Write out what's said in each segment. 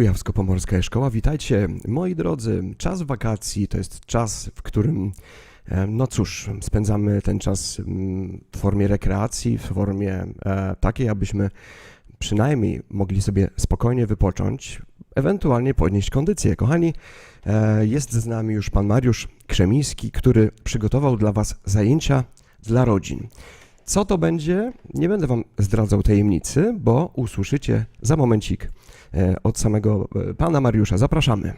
Kujawsko-Pomorska Szkoła. Witajcie, moi drodzy. Czas wakacji to jest czas, w którym, e, no cóż, spędzamy ten czas mm, w formie rekreacji, w formie e, takiej, abyśmy przynajmniej mogli sobie spokojnie wypocząć, ewentualnie podnieść kondycję. Kochani, e, jest z nami już pan Mariusz Krzemiński, który przygotował dla Was zajęcia dla rodzin. Co to będzie? Nie będę Wam zdradzał tajemnicy, bo usłyszycie za momencik od samego e, pana Mariusza. Zapraszamy.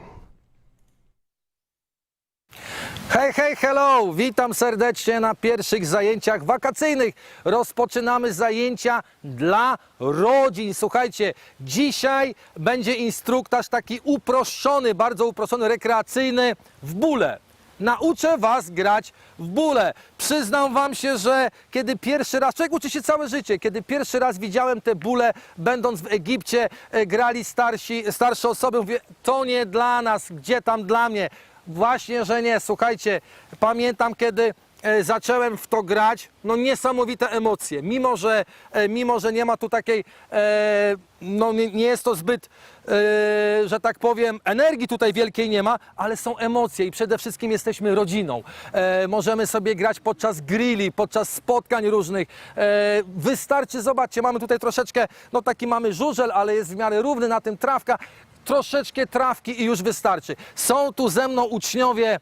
Hej, hej, hello! Witam serdecznie na pierwszych zajęciach wakacyjnych. Rozpoczynamy zajęcia dla rodzin. Słuchajcie, dzisiaj będzie instruktaż taki uproszczony, bardzo uproszczony, rekreacyjny w bóle. Nauczę Was grać w bóle. Przyznam Wam się, że kiedy pierwszy raz, człowiek uczy się całe życie, kiedy pierwszy raz widziałem te bóle, będąc w Egipcie, e, grali starsi, starsze osoby, mówię, to nie dla nas, gdzie tam dla mnie. Właśnie, że nie. Słuchajcie, pamiętam kiedy zacząłem w to grać, no niesamowite emocje. Mimo, że, e, mimo, że nie ma tu takiej, e, no nie, jest to zbyt, e, że tak powiem, energii tutaj wielkiej nie ma, ale są emocje i przede wszystkim jesteśmy rodziną. E, możemy sobie grać podczas grilli, podczas spotkań różnych. E, wystarczy, zobaczcie, mamy tutaj troszeczkę, no taki mamy żużel, ale jest w miarę równy na tym trawka troszeczkę trawki i już wystarczy. Są tu ze mną uczniowie e,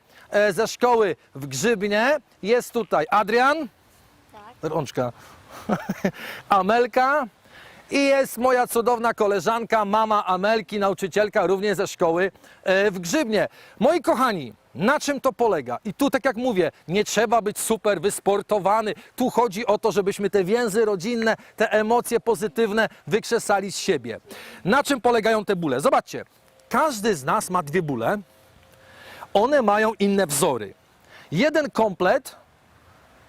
ze szkoły w Grzybnie. Jest tutaj Adrian. Rączka. Amelka. I jest moja cudowna koleżanka, mama Amelki, nauczycielka również ze szkoły e, w Grzybnie. Moi kochani, na czym to polega? I tu, tak jak mówię, nie trzeba być super wysportowany. Tu chodzi o to, żebyśmy te więzy rodzinne, te emocje pozytywne wykrzesali z siebie. Na czym polegają te bóle? Zobaczcie, każdy z nas ma dwie bóle. One mają inne wzory. Jeden komplet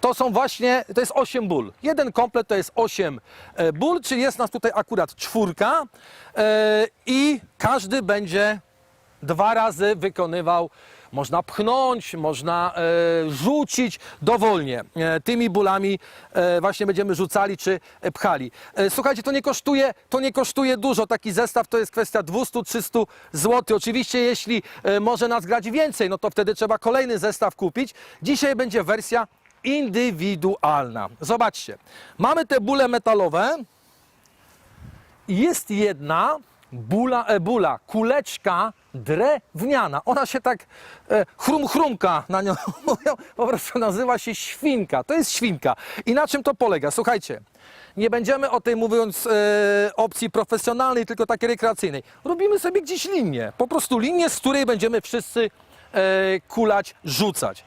to są właśnie, to jest 8 ból. Jeden komplet to jest 8 e, ból, czyli jest nas tutaj akurat czwórka e, i każdy będzie dwa razy wykonywał, można pchnąć, można e, rzucić dowolnie. E, tymi bólami e, właśnie będziemy rzucali czy pchali. Słuchajcie, to nie kosztuje, to nie kosztuje dużo. Taki zestaw to jest kwestia 200-300 zł. Oczywiście jeśli może nas grać więcej, no to wtedy trzeba kolejny zestaw kupić. Dzisiaj będzie wersja indywidualna. Zobaczcie, mamy te bóle metalowe, jest jedna bula, e, bula, kuleczka drewniana. Ona się tak e, chrum chrumka na nią mówią, po prostu nazywa się świnka. To jest świnka. I na czym to polega? Słuchajcie, nie będziemy o tej mówiąc e, opcji profesjonalnej, tylko takiej rekreacyjnej. Robimy sobie gdzieś linię, po prostu linię, z której będziemy wszyscy e, kulać, rzucać.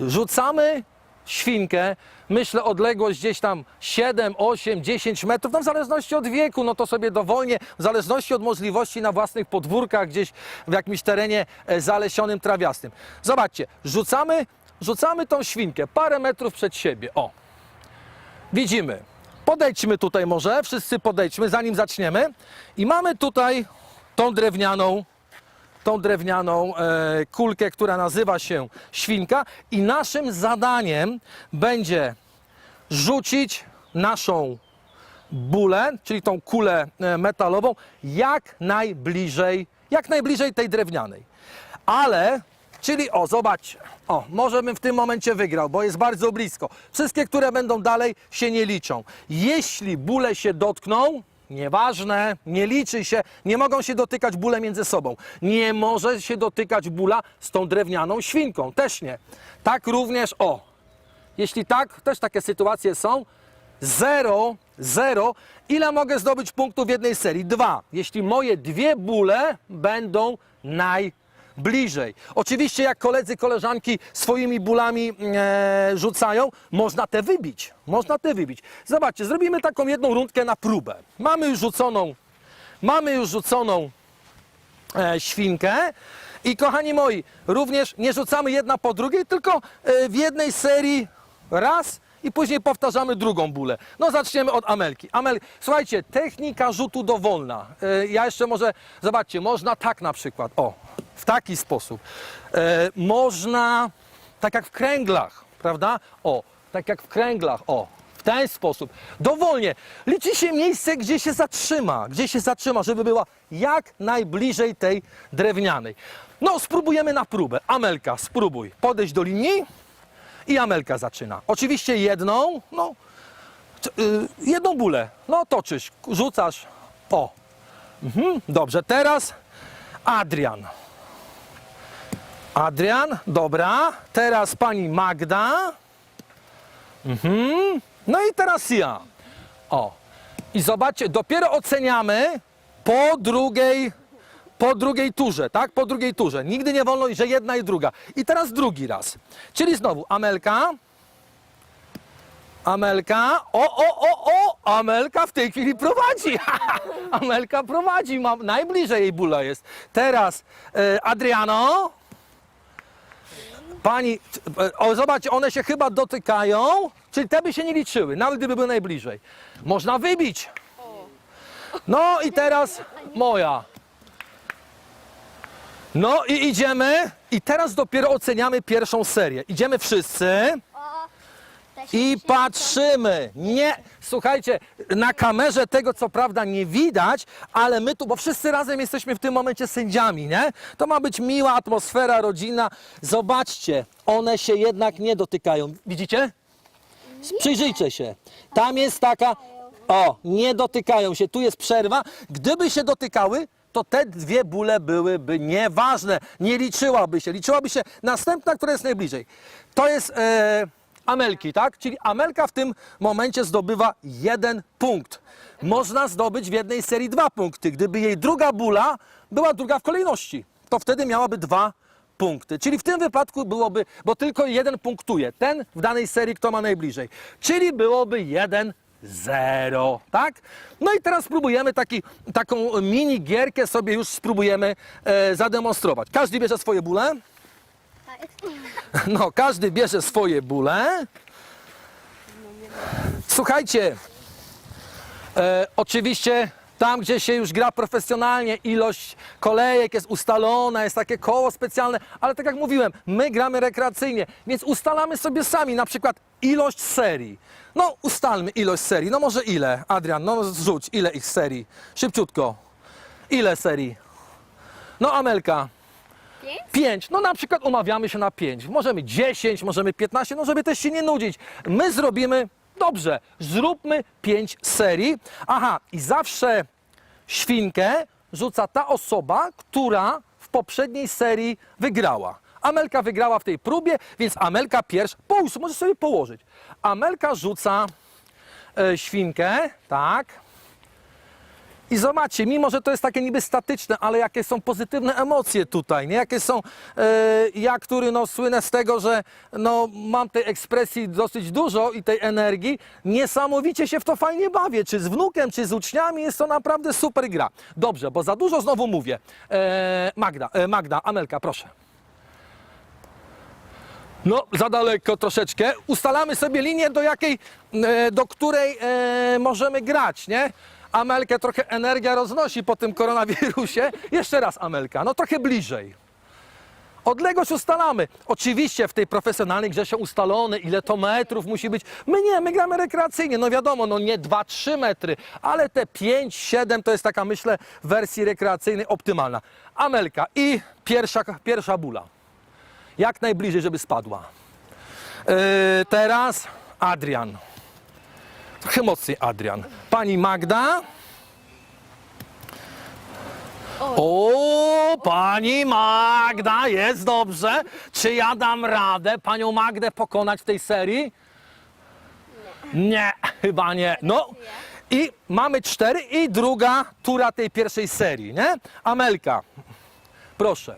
Rzucamy świnkę, myślę odległość gdzieś tam 7, 8, 10 metrów, no w zależności od wieku, no to sobie dowolnie, w zależności od możliwości na własnych podwórkach, gdzieś w jakimś terenie e, zalesionym, trawiastym. Zobaczcie, rzucamy, rzucamy tą świnkę parę metrów przed siebie, o. Widzimy. Podejdźmy tutaj może, wszyscy podejdźmy, zanim zaczniemy. I mamy tutaj tą drewnianą tą drewnianą e, kulkę, która nazywa się świnka i naszym zadaniem będzie rzucić naszą bulę, czyli tą kulę e, metalową jak najbliżej, jak najbliżej tej drewnianej. Ale, czyli o, zobaczcie, o, może bym w tym momencie wygrał, bo jest bardzo blisko. Wszystkie, które będą dalej się nie liczą. Jeśli bóle się dotkną, Nieważne, nie liczy się, nie mogą się dotykać bóle między sobą. Nie może się dotykać bóla z tą drewnianą świnką, też nie. Tak również, o, jeśli tak, też takie sytuacje są, 0, 0. Ile mogę zdobyć punktów w jednej serii? Dwa. Jeśli moje dwie bóle będą bliżej. Oczywiście jak koledzy, koleżanki swoimi bólami e, rzucają, można te wybić. Można te wybić. Zobaczcie, zrobimy taką jedną rundkę na próbę. Mamy już rzuconą, mamy już rzuconą e, świnkę. I kochani moi, również nie rzucamy jedna po drugiej, tylko e, w jednej serii raz i później powtarzamy drugą bólę. No zaczniemy od Amelki. Amel, słuchajcie, technika rzutu dowolna. E, ja jeszcze może, zobaczcie, można tak na przykład, o, w taki sposób. E, można, tak jak w kręglach, prawda? O, tak jak w kręglach, o, w ten sposób. Dowolnie. Liczy się miejsce, gdzie się zatrzyma, gdzie się zatrzyma, żeby była jak najbliżej tej drewnianej. No, spróbujemy na próbę. Amelka, spróbuj. Podejść do linii i Amelka zaczyna. Oczywiście jedną, no, y, jedną bólę. No, toczysz, rzucasz. O. Mhm, dobrze, teraz Adrian. Adrian, dobra. Teraz pani Magda. Mhm. No i teraz ja. O. I zobaczcie, dopiero oceniamy po drugiej, po drugiej turze, tak? Po drugiej turze. Nigdy nie wolno, że jedna i druga. I teraz drugi raz. Czyli znowu Amelka. Amelka. O, o, o, o! Amelka w tej chwili prowadzi. Amelka prowadzi. Mam, najbliżej jej bóla jest. Teraz e, Adriano. Pani, e, o, one się chyba dotykają, czyli te by się nie liczyły, nawet gdyby były najbliżej. Można wybić. No i teraz moja. No i idziemy. I teraz dopiero oceniamy pierwszą serię. Idziemy wszyscy i patrzymy. Nie, słuchajcie, na kamerze tego co prawda nie widać, ale my tu, bo wszyscy razem jesteśmy w tym momencie sędziami, nie? To ma być miła atmosfera, rodzina. Zobaczcie, one się jednak nie dotykają. Widzicie? Przyjrzyjcie się. Tam jest taka. O, nie dotykają się. Tu jest przerwa. Gdyby się dotykały, to te dwie bóle byłyby nieważne. Nie liczyłaby się. Liczyłaby się następna, która jest najbliżej. To jest e, Amelki, tak? Czyli Amelka w tym momencie zdobywa jeden punkt. Można zdobyć w jednej serii dwa punkty. Gdyby jej druga bóla była druga w kolejności, to wtedy miałaby dwa punkty. Czyli w tym wypadku byłoby, bo tylko jeden punktuje. Ten w danej serii, kto ma najbliżej. Czyli byłoby 1 0, tak? No i teraz spróbujemy taki, taką mini gierkę sobie już spróbujemy e, zademonstrować. Każdy bierze swoje bóle. No, każdy bierze swoje bóle. Słuchajcie, e, oczywiście tam, gdzie się już gra profesjonalnie, ilość kolejek jest ustalona, jest takie koło specjalne, ale tak jak mówiłem, my gramy rekreacyjnie, więc ustalamy sobie sami na przykład ilość serii. No, ustalmy ilość serii. No może ile? Adrian, no zrzuć, ile ich serii? Szybciutko. Ile serii? No, Amelka. Pięć? 5. No na przykład umawiamy się na 5. Możemy 10, możemy 15, no żeby też się nie nudzić. My zrobimy, dobrze, zróbmy 5 serii. Aha, i zawsze świnkę rzuca ta osoba, która w poprzedniej serii wygrała. Amelka wygrała w tej próbie, więc Amelka pierwsza, połóż, możesz sobie położyć. Amelka rzuca e, świnkę, tak. I zobaczcie, mimo że to jest takie niby statyczne, ale jakie są pozytywne emocje tutaj, nie? Jakie są, e, ja, który no, słynę z tego, że no, mam tej ekspresji dosyć dużo i tej energii, niesamowicie się w to fajnie bawię, czy z wnukiem, czy z uczniami, jest to naprawdę super gra. Dobrze, bo za dużo znowu mówię. E, Magda, e, Magda, Amelka, proszę. No, za daleko troszeczkę. Ustalamy sobie linię, do jakiej, do której możemy grać, nie? Amelkę trochę energia roznosi po tym koronawirusie. Jeszcze raz Amelka, no trochę bliżej. Odległość ustalamy. Oczywiście w tej profesjonalnej grze się ustalone, ile to metrów musi być. My nie, my gramy rekreacyjnie. No wiadomo, no nie 2-3 metry, ale te 5-7 to jest taka, myślę, w wersji rekreacyjnej optymalna. Amelka i pierwsza, pierwsza bula. Jak najbliżej, żeby spadła. Yy, teraz Adrian. Trochę mocniej Adrian. Pani Magda. O, pani Magda, jest dobrze. Czy ja dam radę panią Magdę pokonać w tej serii? Nie, chyba nie. No i mamy cztery i druga tura tej pierwszej serii, nie? Amelka, proszę.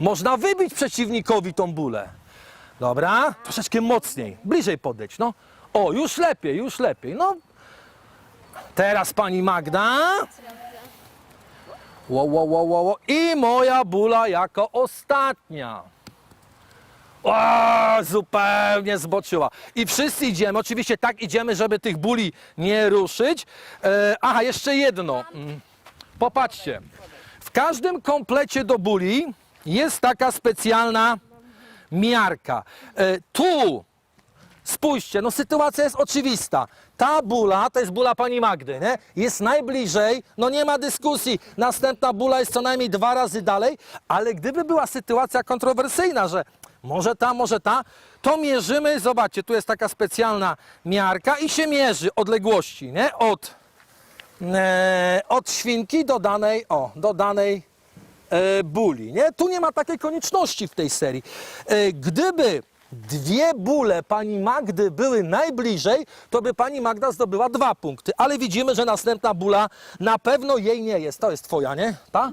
Można wybić przeciwnikowi tą bulę. Dobra, troszeczkę mocniej, bliżej podejść, no. O, już lepiej, już lepiej, no. Teraz pani Magda. Ło, ło, ło, ło, ło. I moja bula jako ostatnia. O, zupełnie zboczyła. I wszyscy idziemy, oczywiście tak idziemy, żeby tych buli nie ruszyć. E, aha, jeszcze jedno. Mm. Popatrzcie. W każdym komplecie do buli jest taka specjalna miarka. E, tu Spójrzcie, no sytuacja jest oczywista. Ta bula, to jest bula pani Magdy, nie? Jest najbliżej, no nie ma dyskusji. Następna bula jest co najmniej dwa razy dalej, ale gdyby była sytuacja kontrowersyjna, że może ta, może ta, to mierzymy, zobaczcie, tu jest taka specjalna miarka i się mierzy odległości, nie? Od, e, od świnki do danej, o, do danej e, buli, nie? Tu nie ma takiej konieczności w tej serii. E, gdyby dwie bóle pani Magdy były najbliżej, to by pani Magda zdobyła dwa punkty, ale widzimy, że następna bula na pewno jej nie jest. To jest twoja, nie? Ta?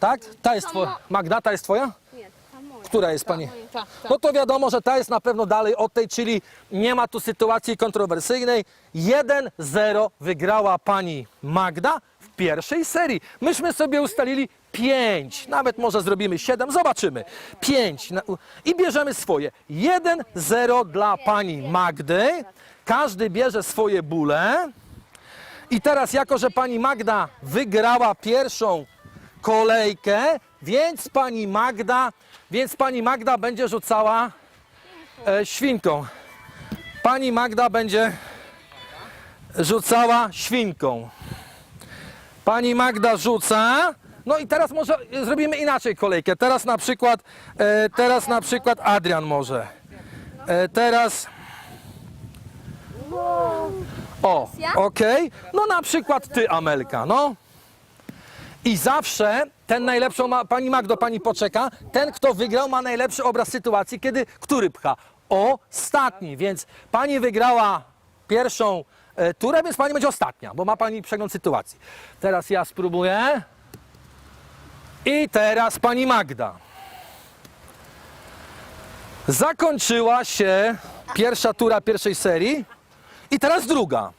Tak? Ta jest twoja. Magda, ta jest twoja? Nie, ta moja. Która jest pani? Ta, ta. No to wiadomo, że ta jest na pewno dalej od tej, czyli nie ma tu sytuacji kontrowersyjnej. 1-0 wygrała pani Magda w pierwszej serii. Myśmy sobie ustalili 5, nawet może zrobimy 7, zobaczymy. 5 i bierzemy swoje. 1-0 dla pani Magdy. Każdy bierze swoje bóle. I teraz, jako że pani Magda wygrała pierwszą kolejkę, więc pani Magda, więc pani Magda będzie rzucała e, świnką. Pani Magda będzie rzucała świnką. Pani Magda rzuca. No i teraz może zrobimy inaczej kolejkę. Teraz na przykład, e, teraz na przykład Adrian może. E, teraz. O, okej. No na przykład ty, Amelka, no. I zawsze ten najlepszą ma, pani Magdo, pani poczeka, ten kto wygrał ma najlepszy obraz sytuacji, kiedy który pcha? Ostatni, więc pani wygrała pierwszą e, turę, więc pani będzie ostatnia, bo ma pani przegląd sytuacji. Teraz ja spróbuję. I teraz pani Magda. Zakończyła się pierwsza tura pierwszej serii i teraz druga.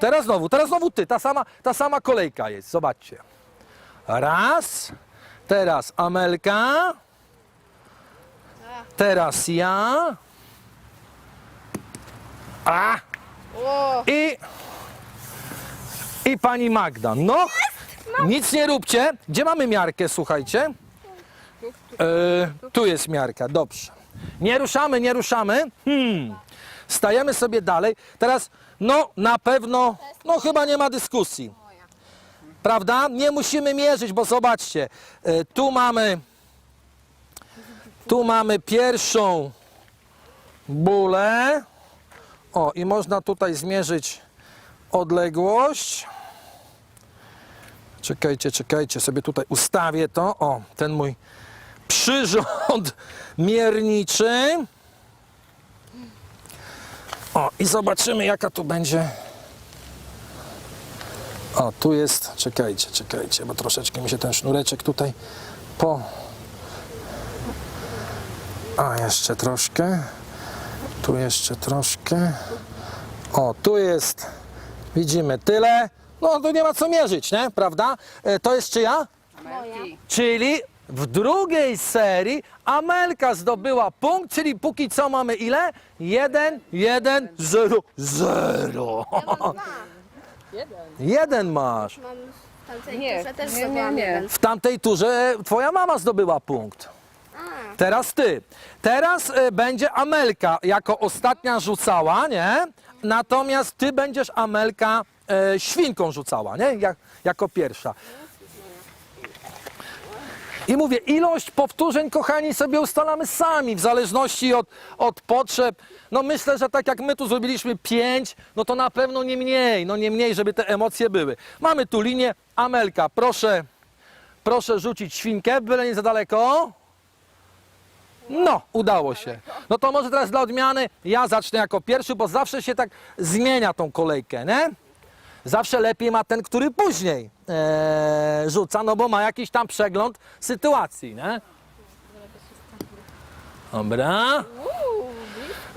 Teraz znowu, teraz znowu ty, ta sama, ta sama kolejka jest, zobaczcie. Raz, teraz Amelka, teraz ja, a i, i pani Magda. No, nic nie róbcie. Gdzie mamy miarkę, słuchajcie? E, tu jest miarka, dobrze. Nie ruszamy, nie ruszamy. Hmm. Stajemy sobie dalej. Teraz, no na pewno, no chyba nie ma dyskusji. Prawda? Nie musimy mierzyć, bo zobaczcie, e, tu mamy, tu mamy pierwszą bulę. O, i można tutaj zmierzyć odległość. Czekajcie, czekajcie, sobie tutaj ustawię to. O, ten mój przyrząd mierniczy. O, i zobaczymy, jaka tu będzie. O, tu jest, czekajcie, czekajcie, bo troszeczkę mi się ten sznureczek tutaj po. A, jeszcze troszkę. Tu jeszcze troszkę. O, tu jest, widzimy tyle. No, tu nie ma co mierzyć, nie? Prawda? E, To jest czyja? moja. Czyli w drugiej serii Amelka zdobyła punkt, czyli póki co mamy ile? 1, 1, 0, 0. Ja mam dwa. Jeden masz. Mam w tamtej Nie, turze też nie, nie, zdobyłam nie. jeden. W tamtej turze twoja mama zdobyła punkt. Teraz ty. Teraz y, będzie Amelka jako ostatnia rzucała, nie? Natomiast ty będziesz Amelka e, świnką rzucała, nie? Jak, jako pierwsza. I mówię, ilość powtórzeń, kochani, sobie ustalamy sami, w zależności od, od potrzeb. No myślę, że tak jak my tu zrobiliśmy pięć, no to na pewno nie mniej, no nie mniej, żeby te emocje były. Mamy tu linię. Amelka, proszę, proszę rzucić świnkę, byle nie za daleko. No, udało się. No to może teraz dla odmiany ja zacznę jako pierwszy, bo zawsze się tak zmienia tą kolejkę, nie? Zawsze lepiej ma ten, który później e, rzuca, no bo ma jakiś tam przegląd sytuacji, nie? Dobra.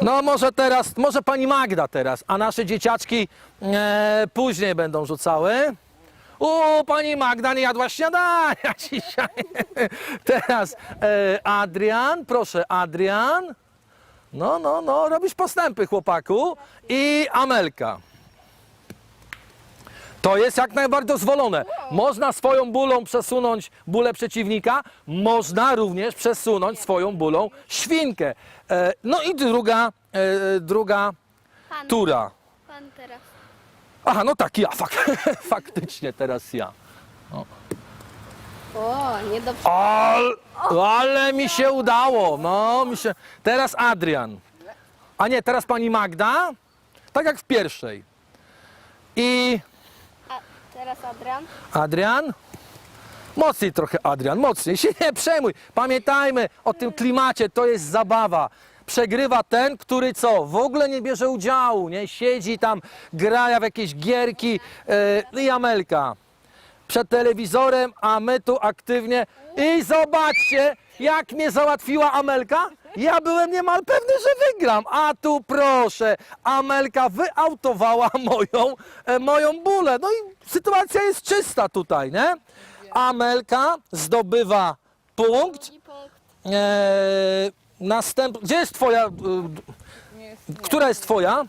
No może teraz, może pani Magda teraz, a nasze dzieciaczki e, później będą rzucały. U, pani Magda nie jadła śniadania dzisiaj. Teraz e, Adrian, proszę Adrian. No, no, no, robisz postępy chłopaku. I Amelka. To jest jak najbardziej dozwolone. Można swoją bólą przesunąć bólę przeciwnika, można również przesunąć swoją bólą świnkę. E, no i druga, e, druga Pan, tura. pan teraz. Aha, no tak, ja, fak, faktycznie teraz ja. O, nie do Ale, ale mi się udało, no mi się... Teraz Adrian. A nie, teraz pani Magda, tak jak w pierwszej. I teraz Adrian. Adrian? Mocniej trochę, Adrian, mocniej. Się nie przejmuj. Pamiętajmy o tym klimacie, to jest zabawa. Przegrywa ten, który co? W ogóle nie bierze udziału, nie? Siedzi tam, gra w jakieś gierki yy, i Amelka. Przed telewizorem, a my tu aktywnie. I zobaczcie, jak mnie załatwiła Amelka. Ja byłem niemal pewny, że wygram. A tu proszę, Amelka wyautowała moją, e, moją bólę. No i sytuacja jest czysta tutaj, nie? Amelka zdobywa punkt. Drugi punkt. E, następ... Gdzie jest twoja... e, Która jest twoja?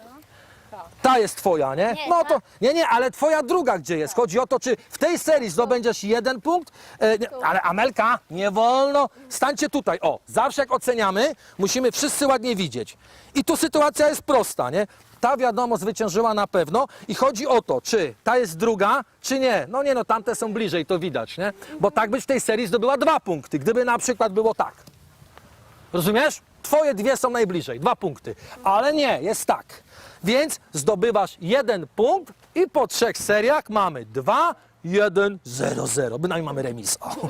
Ta jest twoja, nie? Nie, No ta. to, nie, nie, ale twoja druga gdzie jest? Chodzi o to, czy w tej serii zdobędziesz jeden punkt, e, nie, ale Amelka, nie wolno, stańcie tutaj, o, zawsze jak oceniamy, musimy wszyscy ładnie widzieć. I tu sytuacja jest prosta, nie? Ta wiadomo zwyciężyła na pewno i chodzi o to, czy ta jest druga, czy nie. No nie, no tamte są bliżej, to widać, nie? Bo tak byś w tej serii zdobyła dwa punkty, gdyby na przykład było tak. Rozumiesz? Twoje dwie są najbliżej, dwa punkty. Ale nie, jest tak. Więc zdobywasz jeden punkt i po trzech seriach mamy dwa, jeden, zero, zero. Bynajmniej mamy remis. O.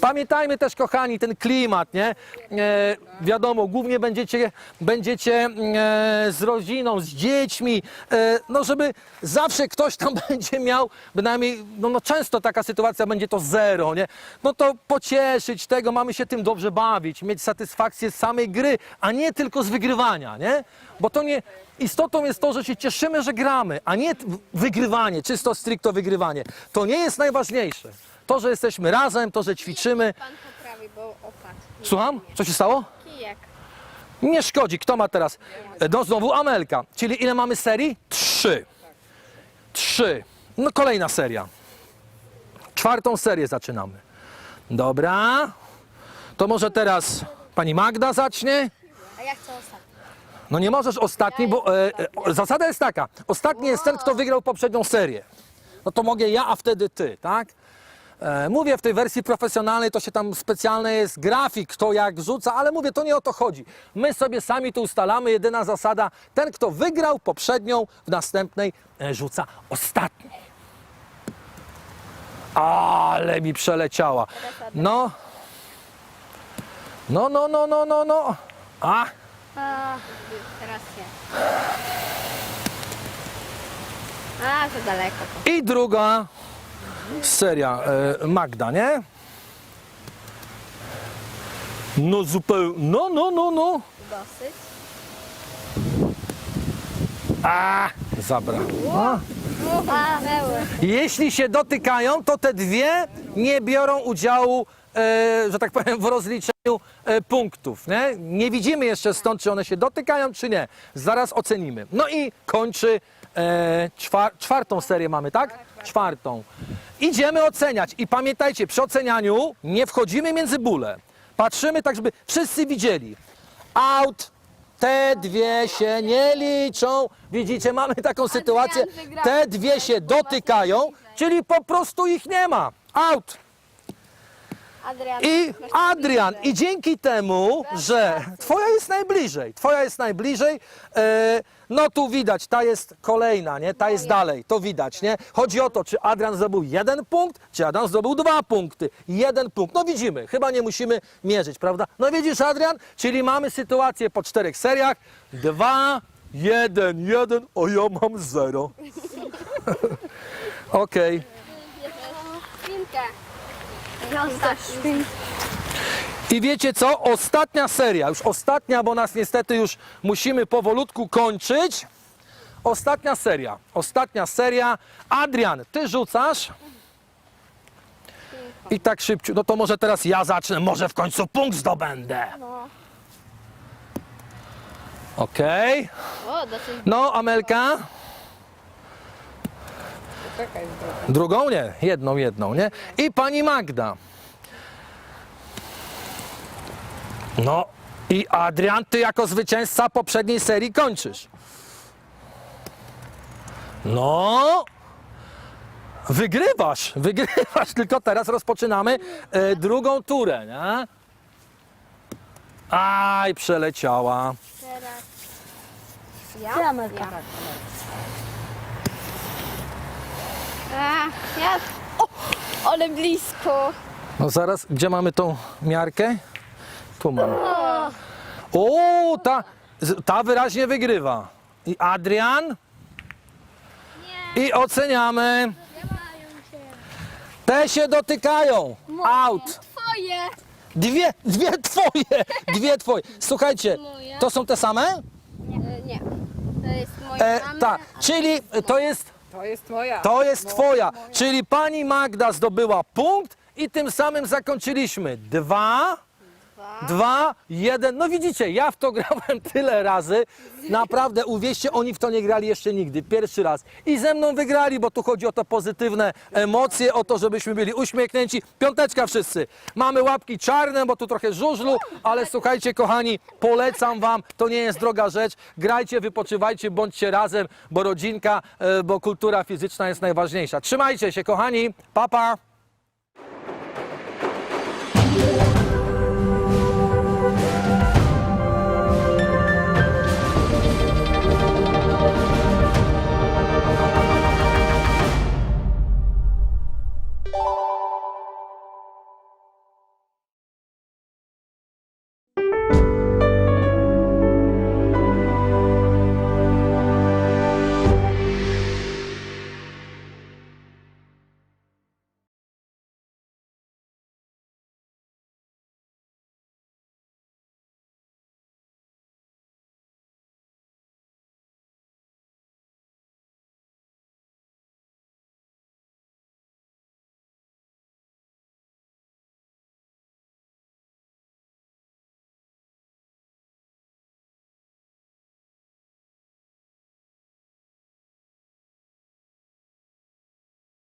Pamiętajmy też, kochani, ten klimat, nie? E, wiadomo, głównie będziecie, będziecie e, z rodziną, z dziećmi, e, no żeby zawsze ktoś tam będzie miał, bynajmniej, no, no często taka sytuacja będzie to zero, nie? No to pocieszyć tego, mamy się tym dobrze bawić, mieć satysfakcję z samej gry, a nie tylko z wygrywania, nie? Bo to nie, istotą jest to, że się cieszymy, że gramy, a nie wygrywanie, czysto stricto wygrywanie. To nie jest najważniejsze. To, że jesteśmy razem, to, że ćwiczymy. Pan poprawi, bo opadł. Słucham? Co się stało? Kijek. Nie szkodzi. Kto ma teraz? No znowu Amelka. Czyli ile mamy serii? Trzy. Trzy. No kolejna seria. Czwartą serię zaczynamy. Dobra. To może teraz pani Magda zacznie. A jak co ostatnio? No nie możesz ostatni, bo e, e, zasada jest taka. Ostatni jest ten, kto wygrał poprzednią serię. No to mogę ja, a wtedy ty, tak? E, mówię w tej wersji profesjonalnej, to się tam specjalny jest grafik, kto jak rzuca, ale mówię, to nie o to chodzi. My sobie sami to ustalamy, jedyna zasada, ten, kto wygrał poprzednią, w następnej e, rzuca ostatni. Ale mi przeleciała. No. No, no, no, no, no, no. A, A, teraz ja. A, za daleko to. I druga seria e, Magda, nie? No zupełnie, no, no, no, no. Dosyć. A, zabrał. A. A, były. Jeśli się dotykają, to te dwie nie biorą udziału, e, że tak powiem, w rozliczeniu punktów. Nie? nie widzimy jeszcze stąd, czy one się dotykają, czy nie. Zaraz ocenimy. No i kończy e, czwar czwartą serię mamy, tak? Czwartą. Idziemy oceniać i pamiętajcie, przy ocenianiu nie wchodzimy między bóle. Patrzymy tak, żeby wszyscy widzieli. Out, te dwie się nie liczą. Widzicie, mamy taką sytuację. Te dwie się dotykają, czyli po prostu ich nie ma. Out. Adrian. I Adrian, i dzięki temu, że twoja jest najbliżej, twoja jest najbliżej, e, no tu widać, ta jest kolejna, nie? Ta jest dalej, to widać, nie? Chodzi o to, czy Adrian zdobył jeden punkt, czy Adrian zdobył dwa punkty. Jeden punkt, no widzimy, chyba nie musimy mierzyć, prawda? No widzisz Adrian, czyli mamy sytuację po czterech seriach, dwa, jeden, jeden, o ja mam zero. Okej. I wiecie co? Ostatnia seria, już ostatnia, bo nas niestety już musimy powolutku kończyć. Ostatnia seria, ostatnia seria. Adrian, ty rzucasz. I tak szybciej, no to może teraz ja zacznę, może w końcu punkt zdobędę. No. Okej. O, dosyć No, Amelka? Drugą nie, jedną, jedną, nie? I pani Magda. No i Adrian, ty jako zwycięzca poprzedniej serii kończysz. No, wygrywasz, wygrywasz, tylko teraz rozpoczynamy e, drugą turę, nie? Aj, przeleciała. teraz. Ja? Ja. A, ja. O, ale blisko. No zaraz, gdzie mamy tą miarkę? Tu mam. O, ta, ta wyraźnie wygrywa. I Adrian? I oceniamy. Te się dotykają. Out. Twoje. Dwie, dwie twoje. Dwie twoje. Słuchajcie, Moje. to są te same? Nie. nie. To jest moja E, tak, czyli to jest To jest moja. To jest twoja. Czyli pani Magda zdobyła punkt i tym samym zakończyliśmy. Dwa, dwa, jeden. No widzicie, ja w to grałem tyle razy. Naprawdę, uwierzcie, oni w to nie grali jeszcze nigdy. Pierwszy raz. I ze mną wygrali, bo tu chodzi o to pozytywne emocje, o to, żebyśmy byli uśmiechnięci. Piąteczka wszyscy. Mamy łapki czarne, bo tu trochę żużlu, ale słuchajcie, kochani, polecam wam. To nie jest droga rzecz. Grajcie, wypoczywajcie, bądźcie razem, bo rodzinka, e, bo kultura fizyczna jest najważniejsza. Trzymajcie się, kochani. Pa, pa.